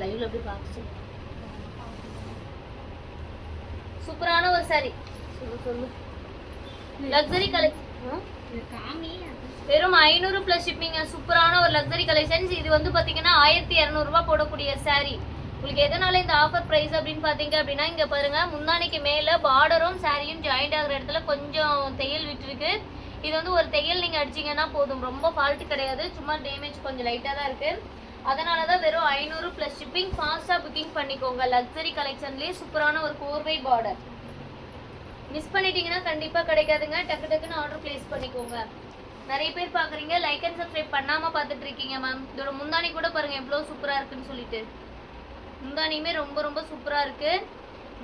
லைவ்ல அப்படி பார்த்து சூப்பரான ஒரு saree சொல்லு சொல்லு லக்ஸரி கலெக்ஷன் வெறும் ஐநூறு ப்ளஸ் ஷிப்பிங்க சூப்பரான ஒரு லக்ஸரி கலெக்ஷன்ஸ் இது வந்து பார்த்தீங்கன்னா ஆயிரத்தி இரநூறுபா போடக்கூடிய saree. உங்களுக்கு எதனால இந்த ஆஃபர் ப்ரைஸ் அப்படின்னு பார்த்தீங்க அப்படின்னா இங்கே பாருங்க முந்தானைக்கு மேலே பார்டரும் சாரியும் ஜாயிண்ட் ஆகுற இடத்துல கொஞ்சம் தையல் விட்டுருக்கு. இது வந்து ஒரு தையல் நீங்கள் அடிச்சீங்கன்னா போதும். ரொம்ப ஃபால்ட் கிடையாது. சும்மா டேமேஜ் கொஞ்சம் லைட்டாக தான் இருக்குது அதனால தான் வெறும் ஐநூறு ப்ளஸ் ஷிப்பிங் ஃபாஸ்ட்டாக புக்கிங் பண்ணிக்கோங்க. லக்ஸரி கலெக்ஷன்லேயே சூப்பரான ஒரு கோர்வை பார்டர் மிஸ் பண்ணிட்டீங்கன்னா கண்டிப்பாக கிடைக்காதுங்க. டக்கு டக்குன்னு ஆர்டர் ப்ளேஸ் பண்ணிக்கோங்க. நிறைய பேர் பார்க்குறீங்க லைக் அண்ட் சப்ஸ்கிரைப் பண்ணாமல் பார்த்துட்டு இருக்கீங்க மேம் இதோட முந்தானி கூட பாருங்க எவ்வளோ சூப்பராக இருக்குன்னு சொல்லிட்டு. முந்தானியுமே ரொம்ப ரொம்ப சூப்பராக இருக்கு.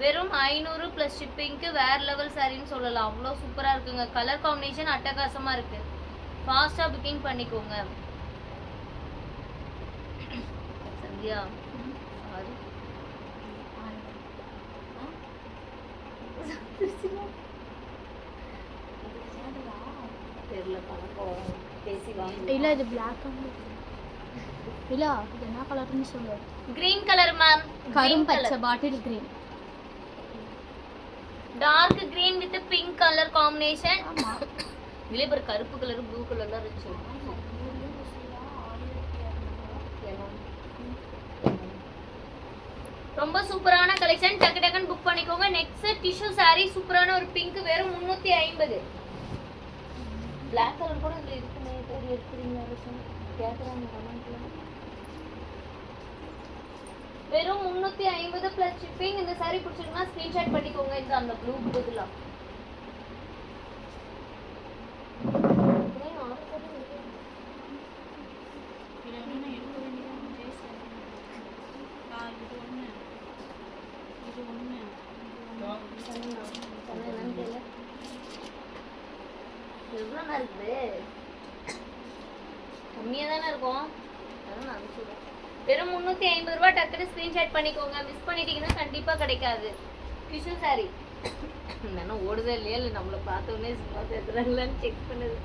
வெறும் ஐநூறு ப்ளஸ் ஷிப்பிங்க்கு வேற லெவல் சாரின்னு சொல்லலாம். அவ்வளோ சூப்பராக இருக்குங்க. கலர் காம்பினேஷன் அட்டகாசமாக இருக்கு. ஃபாஸ்ட்டாக புக்கிங் பண்ணிக்கோங்க. சந்தியா? சாரி தெரியல பணம் பேசி வாங்க இல்ல இது பிளாக் இல்ல என்ன கலர்னு சொல்லு. கிரீன் கலர் மேம் கரும் பச்சை bottle green dark green with pink colour combination ஒரு கருப்பு கலர் ப்ளூ கலர்லாம் இருந்துச்சு ரொம்ப சூப்பரான கலெக்ஷன் டக்கு டக்குன்னு புக் பண்ணிக்கோங்க. நெக்ஸ்ட் டிஷ்யூ saree சூப்பரான ஒரு பிங்க் வெறும் முந்நூற்றி ஐம்பது. பிளாக் கலர் கூட இதுல இருக்குமே. தேடி எடுக்கிறீங்க? கேட்குறாங்க கமெண்ட்ல வெறும் முந்நூற்றி ஐம்பது ப்ளஸ் ஷிப்பிங் இந்த saree பிடிச்சிருக்குன்னா ஸ்க்ரீன்ஷாட் பண்ணிக்கோங்க இந்த அந்த ப்ளூ பதிலாக எவ்வளோண்ணா இருக்குது? கம்மியாக தானே இருக்கும். அதான் நான் அனுப்பிச்சுடுறேன். வெறும் முந்நூற்றி ஐம்பது ரூபா டக்குன்னு ஸ்க்ரீன்ஷாட் பண்ணிக்கோங்க. மிஸ் பண்ணிட்டீங்கன்னா கண்டிப்பாக கிடைக்காது. டிஷ்யூ சாரி என்ன ஓடுதே இல்லையா? இல்லை நம்மளை பார்த்தோன்னே உடனே சும்மா சேர்த்துறாங்களான்னு செக் பண்ணுது.